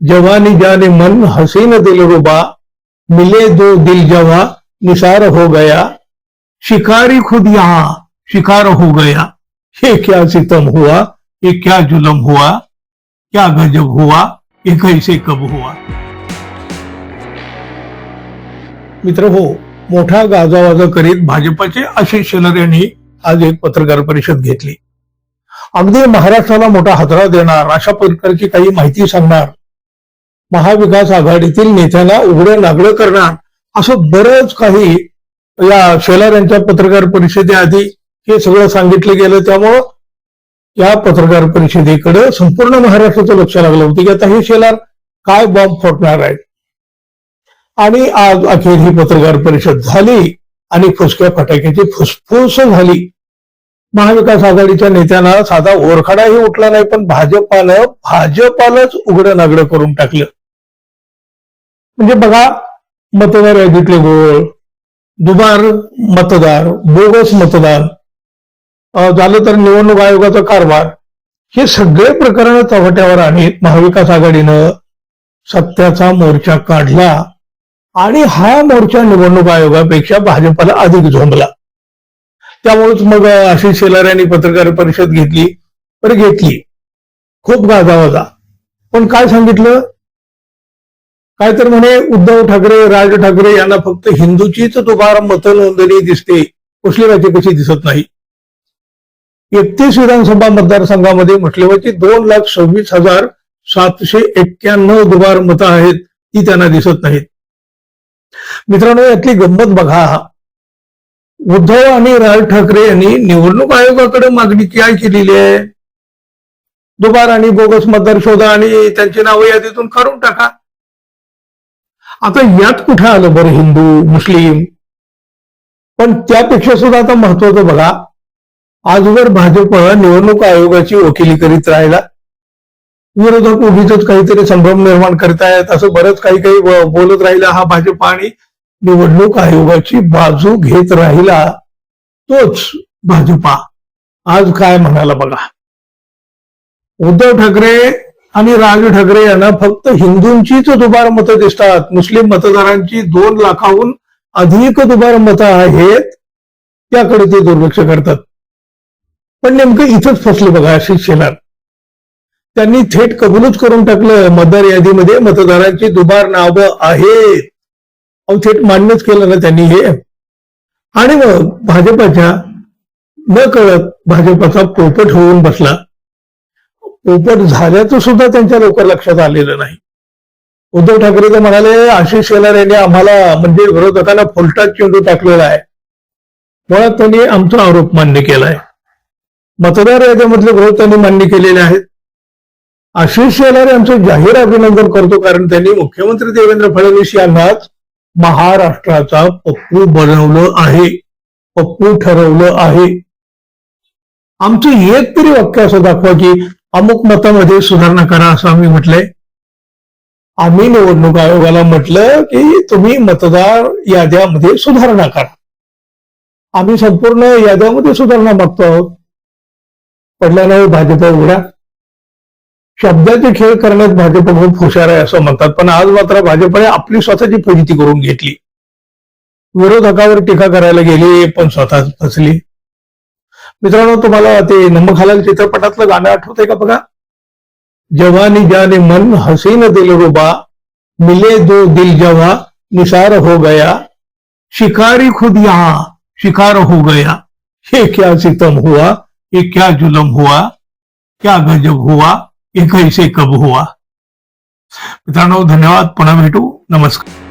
जवानी जाने मन हसीन दिल रुबा मिले दो दिल जवा निसार हो गया। शिकारी खुद यहाँ शिकार हो गया। ये क्या सितम हुआ ये क्या जुलम हुआ क्या गजब हुआ ये कैसे कब हुआ? मित्र हो मोठा गाजावाजा करीत भाजपचे आशिष शेलर यांनी आज एक पत्रकार परिषद घेतली. अगदी महाराष्ट्राला मोठा हादरा देणार अशा प्रकारची काही माहिती सांगणार महाविकास आघाडीतील नेत्यांना उघडं नागडं करणार. असं बरंच काही या शेलार यांच्या पत्रकार परिषदेआधी हे सगळं सांगितलं गेलं. त्यामुळं या पत्रकार परिषदेकडे संपूर्ण महाराष्ट्राचं लक्ष लागलं होतं की आता हे शेलार काय बॉम्ब फोडणार आहेत. आणि आज अखेर ही पत्रकार परिषद झाली आणि फुसक्या फटाक्याची फुसफुस झाली. महाविकास आघाडीच्या नेत्यांना साधा ओरखडाही उठला नाही पण भाजपानं भाजपालाच उघडं नागडं करून टाकलं. म्हणजे बघा मतदार यादीतले गोळ दुबार मतदार बोगस मतदान झालं तर निवडणूक आयोगाचा कारभार हे सगळे प्रकरण चव्हाट्यावर आणीत महाविकास आघाडीनं सत्याचा मोर्चा काढला आणि हा मोर्चा निवडणूक आयोगापेक्षा भाजपला अधिक झोंबला. त्यामुळेच मग आशिष शेलार यांनी पत्रकार परिषद घेतली बरं घेतली. खूप गाजावाजा. पण काय सांगितलं? काय तर म्हणे उद्धव ठाकरे राज ठाकरे यांना फक्त हिंदूचीच दुबार मतनोंदणी दिसते. मुस्लिमाची कशी दिसत नाही? एकतीस विधानसभा मतदारसंघामध्ये मुस्लिमाची दोन लाख सव्वीस हजार सातशे एक्क्याण्णव दुबार मतं आहेत ती त्यांना दिसत नाहीत. मित्रांनो यातली गंमत बघा उद्धव आणि राज ठाकरे यांनी निवडणूक आयोगाकडे मागणी काय केलेली आहे? दुबार आणि बोगस मतदार शोधा आणि त्यांची नावं यादीतून काढून टाका. आता यात कुठे आलं बरं हिंदू मुस्लिम? पण त्यापेक्षा सुद्धा आता महत्वाचं बघा आजवर भाजप निवडणूक आयोगाची वकिली करीत राहिला विरोधक उगीच काहीतरी संभ्रम निर्माण करतायत असं बरंच काही काही बोलत राहिला हा भाजप आणि निवडणूक आयोगाची बाजू घेत राहिला तोच भाजपा. आज काय म्हणाला बघा? उद्धव ठाकरे आणि राज ठाकरे यांना फक्त हिंदूंचीच दुबार मतं दिसतात. मुस्लिम मतदारांची दोन लाखाहून अधिक दुबार मतं आहेत त्याकडे ते दुर्लक्ष करतात. पण नेमकं इथंच फसलं बघा आशिष शेलार. त्यांनी थेट कबूलच करून टाकलं मतदार यादीमध्ये मतदारांची दुबार नावं आहेत. अहो थेट मान्यच केलं ना त्यांनी हे. आणि मग भाजपाच्या न कळत भाजपाचा पोपट होऊन बसला. पोपट झाल्याचं सुद्धा त्यांच्या लवकर लक्षात आलेलं नाही. उद्धव ठाकरे तर म्हणाले आशिष शेलार यांनी आम्हाला म्हणजे विरोधकांना फुलटात चेंडू टाकलेला आहे. मुळात त्यांनी आमचा आरोप मान्य केलाय. मतदार याद्यामधले विरोध त्यांनी मान्य केलेले आहेत. आशिष शेलार यांचं जाहीर अभिनंदन करतो कारण त्यांनी मुख्यमंत्री देवेंद्र फडणवीस यांनाच महाराष्ट्राचा पप्पू बनवलं आहे. पप्पू ठरवलं आहे. आमचं एक तरी वाक्य असं दाखवा की अमुक मतामध्ये सुधारणा करा असं आम्ही म्हटलंय आम्ही निवडणूक आयोगाला म्हटलं की तुम्ही मतदार याद्यामध्ये सुधारणा करा. आम्ही संपूर्ण याद्यामध्ये सुधारणा मागतो आहोत. पडल्यानं भाजप उघडा. शब्दाचे खेळ करण्यात भाजप खूप हुशार आहे असं म्हणतात पण आज मात्र भाजपने आपली स्वतःची फजिती करून घेतली. विरोधकावर टीका करायला गेली पण स्वतः फसली. मित्रांनो, तुम्हाला ते नमखालाल चित्रपटातलं गाणं आठवतंय का बघा? जवानी जाने मन हसीन दिल रुबा, मिले दो दिल जवा, निसार हो गया। शिकारी खुद यहाँ, शिकार हो गया। ये क्या सितम हुआ, ये क्या जुलम हुआ, क्या गजब हुआ, ये कैसे कब हुआ? मित्रांनो, धन्यवाद पुन्हा भेटू। नमस्कार।